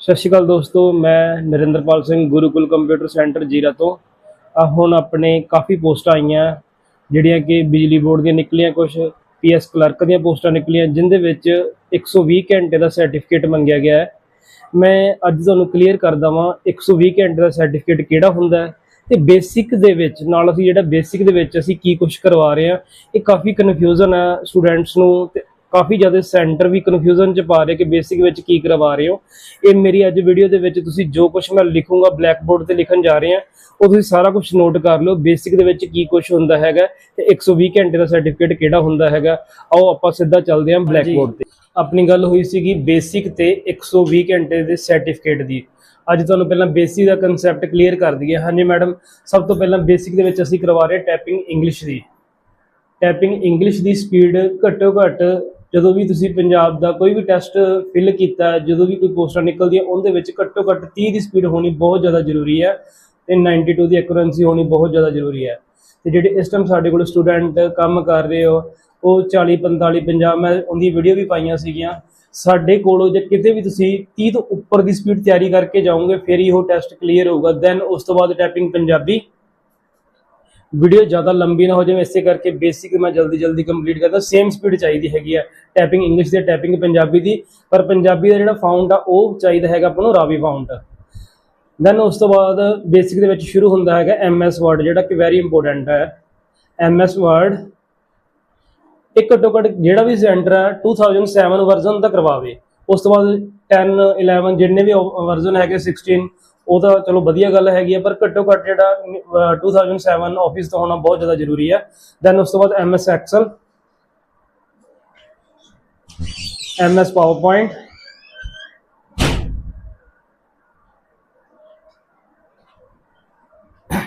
ਸਤਿ ਸ਼੍ਰੀ ਅਕਾਲ ਦੋਸਤੋ, ਮੈਂ ਨਰਿੰਦਰਪਾਲ ਸਿੰਘ, ਗੁਰੂਕੁਲ ਕੰਪਿਊਟਰ ਸੈਂਟਰ ਜੀਰਾ ਤੋਂ। ਆ ਹੁਣ ਆਪਣੇ ਕਾਫੀ ਪੋਸਟਾਂ ਆਈਆਂ, ਜਿਹੜੀਆਂ ਕਿ ਬਿਜਲੀ ਬੋਰਡ ਦੀਆਂ ਨਿਕਲੀਆਂ ਕੁਝ ਪੀਐਸ ਕਲਰਕ ਦੀਆਂ ਪੋਸਟਾਂ ਨਿਕਲੀਆਂ, ਜਿੰਦੇ ਵਿੱਚ 120 ਘੰਟੇ ਦਾ ਸਰਟੀਫਿਕੇਟ ਮੰਗਿਆ ਗਿਆ ਹੈ। ਮੈਂ ਅੱਜ ਤੁਹਾਨੂੰ ਕਲੀਅਰ ਕਰ ਦਵਾਂ 120 ਘੰਟੇ ਦਾ ਸਰਟੀਫਿਕੇਟ ਕਿਹੜਾ ਹੁੰਦਾ ਹੈ ਤੇ ਬੇਸਿਕ ਦੇ ਵਿੱਚ, ਨਾਲ ਅਸੀਂ ਜਿਹੜਾ ਬੇਸਿਕ ਦੇ ਵਿੱਚ ਅਸੀਂ ਕੀ ਕੁਝ ਕਰਵਾ ਰਹੇ ਹਾਂ, ਇਹ ਕਾਫੀ ਕਨਫਿਊਜ਼ਨ ਹੈ ਸਟੂਡੈਂਟਸ ਨੂੰ ਤੇ ਕਾਫੀ ਜ਼ਿਆਦਾ ਸੈਂਟਰ ਵੀ ਕਨਫਿਊਜ਼ਨ ਚ ਪਾ ਰਹੇ ਕਿ ਬੇਸਿਕ ਵਿੱਚ ਕੀ ਕਰਵਾ ਰਹੇ ਹੋ। ਇਹ ਮੇਰੀ ਅੱਜ ਵੀਡੀਓ ਦੇ ਵਿੱਚ ਤੁਸੀਂ ਜੋ ਕੁਝ ਮੈਂ ਲਿਖੂੰਗਾ ਬਲੈਕ ਬੋਰਡ ਤੇ ਲਿਖਣ ਜਾ ਰਹੇ ਹਾਂ ਉਹ ਤੁਸੀਂ ਸਾਰਾ ਕੁਝ ਨੋਟ ਕਰ ਲਓ। ਬੇਸਿਕ ਦੇ ਵਿੱਚ ਕੀ ਕੁਝ ਹੁੰਦਾ ਹੈਗਾ ਤੇ 120 ਘੰਟੇ ਦਾ ਸਰਟੀਫਿਕੇਟ ਕਿਹੜਾ ਹੁੰਦਾ ਹੈਗਾ ਆਓ ਆਪਾਂ ਸਿੱਧਾ ਚੱਲਦੇ ਹਾਂ ਬਲੈਕ ਬੋਰਡ ਤੇ। ਆਪਣੀ ਗੱਲ ਹੋਈ ਸੀਗੀ ਬੇਸਿਕ ਤੇ 120 ਘੰਟੇ ਦੇ ਸਰਟੀਫਿਕੇਟ ਦੀ। ਅੱਜ ਤੁਹਾਨੂੰ ਪਹਿਲਾਂ ਬੇਸਿਕ ਦਾ ਕਨਸੈਪਟ ਕਲੀਅਰ ਕਰ ਦਈਏ। ਹਾਂਜੀ ਮੈਡਮ ਸਭ ਤੋਂ ਪਹਿਲਾਂ ਬੇਸਿਕ ਦੇ ਵਿੱਚ ਅਸੀਂ ਕਰਵਾ ਰਹੇ ਟਾਈਪਿੰਗ ਇੰਗਲਿਸ਼ ਦੀ। ਟਾਈਪਿੰਗ ਇੰਗਲਿਸ਼ ਦੀ ਸਪੀਡ ਘੱਟੋ ਘੱਟ ਜਦੋਂ ਵੀ ਤੁਸੀਂ ਪੰਜਾਬ ਦਾ ਕੋਈ ਵੀ ਟੈਸਟ ਫਿਲ ਕੀਤਾ, ਜਦੋਂ ਵੀ ਕੋਈ ਪੋਸਟਾਂ ਨਿਕਲਦੀਆਂ, ਉਹਦੇ ਵਿੱਚ ਘੱਟੋ ਘੱਟ 30 ਦੀ ਸਪੀਡ ਹੋਣੀ ਬਹੁਤ ਜ਼ਿਆਦਾ ਜ਼ਰੂਰੀ ਹੈ ਤੇ 92 ਦੀ ਐਕੂਰੈਂਸੀ ਹੋਣੀ ਬਹੁਤ ਜ਼ਿਆਦਾ ਜ਼ਰੂਰੀ ਹੈ। ਤੇ ਜਿਹੜੇ ਇਸ ਟਾਈਮ ਸਾਡੇ ਕੋਲ ਸਟੂਡੈਂਟ ਕੰਮ ਕਰ ਰਹੇ ਹੋ, ਉਹ 40 45 50 ਮੈਂ ਉਹਦੀ ਵੀਡੀਓ ਵੀ ਪਾਈਆਂ ਸੀਗੀਆਂ। ਸਾਡੇ ਕੋਲੋਂ ਜੇ ਕਿਤੇ ਵੀ ਤੁਸੀਂ 30 ਤੋਂ ਉੱਪਰ ਦੀ ਸਪੀਡ ਤਿਆਰੀ ਕਰਕੇ ਜਾਓਗੇ, ਫਿਰ ਹੀ ਉਹ ਟੈਸਟ ਕਲੀਅਰ ਹੋਊਗਾ। ਦੈਨ ਉਸ ਤੋਂ ਬਾਅਦ ਟੈਪਿੰਗ ਪੰਜਾਬੀ ਵੀਡੀਓ ਜ਼ਿਆਦਾ ਲੰਬੀ ਨਾ ਹੋ ਜਾਵੇ, ਇਸੇ ਕਰਕੇ ਬੇਸਿਕ ਮੈਂ ਜਲਦੀ ਜਲਦੀ ਕੰਪਲੀਟ ਕਰਦਾ। ਸੇਮ ਸਪੀਡ ਚਾਹੀਦੀ ਹੈਗੀ ਆ। ਟੈਪਿੰਗ ਇੰਗਲਿਸ਼ ਦੀ ਟੈਪਿੰਗ ਪੰਜਾਬੀ ਦੀ। ਪਰ ਪੰਜਾਬੀ ਦਾ ਜਿਹੜਾ ਫਾਊਂਟ ਆ, ਉਹ ਚਾਹੀਦਾ ਹੈਗਾ ਆਪਾਂ ਨੂੰ ਰਾਵੀ ਫਾਊਂਟ ਦੈਨ ਉਸ ਤੋਂ ਬਾਅਦ ਬੇਸਿਕ ਦੇ ਵਿੱਚ ਸ਼ੁਰੂ ਹੁੰਦਾ ਹੈਗਾ ਐਮਐਸ ਵਰਡ ਜਿਹੜਾ ਕਿ ਵੈਰੀ ਇੰਪੋਰਟੈਂਟ ਹੈ। ਐਮਐਸ ਵਰਡ ਇੱਕ ਘੱਟੋ ਘੱਟ ਜਿਹੜਾ ਵੀ ਸੈਂਟਰ ਹੈ 2007 ਵਰਜ਼ਨ ਦਾ ਕਰਵਾਵੇ। ਉਸ ਤੋਂ ਬਾਅਦ 10 11 ਜਿੰਨੇ ਵੀ ਵਰਜ਼ਨ ਹੈਗੇ 16 ਉਹ ਤਾਂ ਚਲੋ ਵਧੀਆ ਗੱਲ ਹੈਗੀ ਹੈ ਪਰ ਘੱਟੋ ਘੱਟ ਜਿਹੜਾ ਅਹ, 2007 ਆਫਿਸ ਤੋਂ ਹੋਣਾ ਬਹੁਤ ਜ਼ਿਆਦਾ ਜ਼ਰੂਰੀ ਹੈ ਦੈਨ ਉਸ ਤੋਂ ਬਾਅਦ ਐਮਐਸ ਐਕਸਲ ਐਮਐਸ ਪਾਵਰਪੁਆਇੰਟ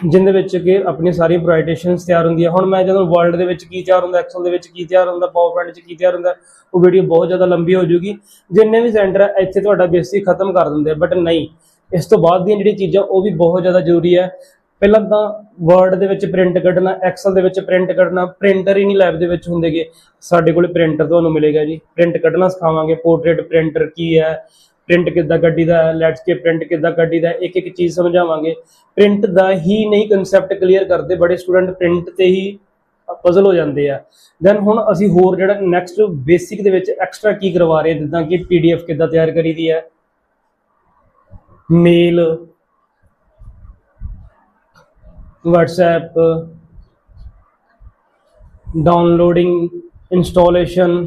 ਜਿੰਦੇ ਵਿੱਚ ਕਿ ਆਪਣੀ ਸਾਰੀ ਪ੍ਰੋਜੈਕਟੇਸ਼ਨਸ ਤਿਆਰ ਹੁੰਦੀ ਹੈ ਹੁਣ ਮੈਂ ਜਦੋਂ ਵਰਲਡ ਦੇ ਵਿੱਚ ਕੀ ਤਿਆਰ ਹੁੰਦਾ ਐਕਸਲ ਦੇ ਵਿੱਚ ਕੀ ਤਿਆਰ ਹੁੰਦਾ ਪਾਵਰਪੁਆਇੰਟ 'ਚ ਕੀ ਤਿਆਰ ਹੁੰਦਾ ਉਹ ਵੀਡੀਓ ਬਹੁਤ ਜ਼ਿਆਦਾ ਲੰਬੀ ਹੋ ਜੂਗੀ। ਜਿੰਨੇ ਵੀ ਸੈਂਟਰ ਹੈ ਇੱਥੇ ਤੁਹਾਡਾ ਬੇਸਿਕ ਖਤਮ ਕਰ ਦਿੰਦੇ ਬਟ ਨਹੀਂ। ਇਸ ਤੋਂ ਬਾਅਦ ਦੀਆਂ ਜਿਹੜੀਆਂ ਚੀਜ਼ਾਂ, ਉਹ ਵੀ ਬਹੁਤ ਜ਼ਿਆਦਾ ਜ਼ਰੂਰੀ ਹੈ। ਪਹਿਲਾਂ ਤਾਂ ਵਰਡ ਦੇ ਵਿੱਚ ਪ੍ਰਿੰਟ ਕੱਢਣਾ ਐਕਸਲ ਦੇ ਵਿੱਚ ਪ੍ਰਿੰਟ ਕੱਢਣਾ ਪ੍ਰਿੰਟਰ ਹੀ ਨਹੀਂ ਲੈਬ ਦੇ ਵਿੱਚ ਹੁੰਦੇਗੇ ਸਾਡੇ ਕੋਲੇ ਪ੍ਰਿੰਟਰ ਤੁਹਾਨੂੰ ਮਿਲੇਗਾ ਜੀ। ਪ੍ਰਿੰਟ ਕੱਢਣਾ ਸਿਖਾਵਾਂਗੇ ਪੋਰਟਰੇਟ ਪ੍ਰਿੰਟਰ ਕੀ ਹੈ ਪ੍ਰਿੰਟ ਕਿੱਦਾਂ ਕੱਢੀਦਾ ਹੈ ਲੈਂਡਸਕੇਪ ਪ੍ਰਿੰਟ ਕਿੱਦਾਂ ਕੱਢੀਦਾ ਹੈ ਇੱਕ ਇੱਕ ਚੀਜ਼ ਸਮਝਾਵਾਂਗੇ। ਪ੍ਰਿੰਟ ਦਾ ਹੀ ਨਹੀਂ ਕਨਸੈਪਟ ਕਲੀਅਰ ਕਰਦੇ, ਬੜੇ ਸਟੂਡੈਂਟ ਪ੍ਰਿੰਟ ਤੇ ਹੀ ਪਜ਼ਲ ਹੋ ਜਾਂਦੇ ਆ। ਦੈਨ ਹੁਣ ਅਸੀਂ ਹੋਰ ਜਿਹੜਾ ਨੈਕਸਟ ਬੇਸਿਕ ਦੇ ਵਿੱਚ ਐਕਸਟਰਾ ਕੀ ਕਰਵਾ ਰਹੇ, ਜਿੱਦਾਂ ਕਿ ਪੀਡੀਐਫ ਕਿੱਦਾਂ ਤਿਆਰ ਕਰੀਦੀ ਹੈ। ਮੇਲ WhatsApp ਡਾਊਨਲੋਡਿੰਗ ਇੰਸਟਾਲੇਸ਼ਨ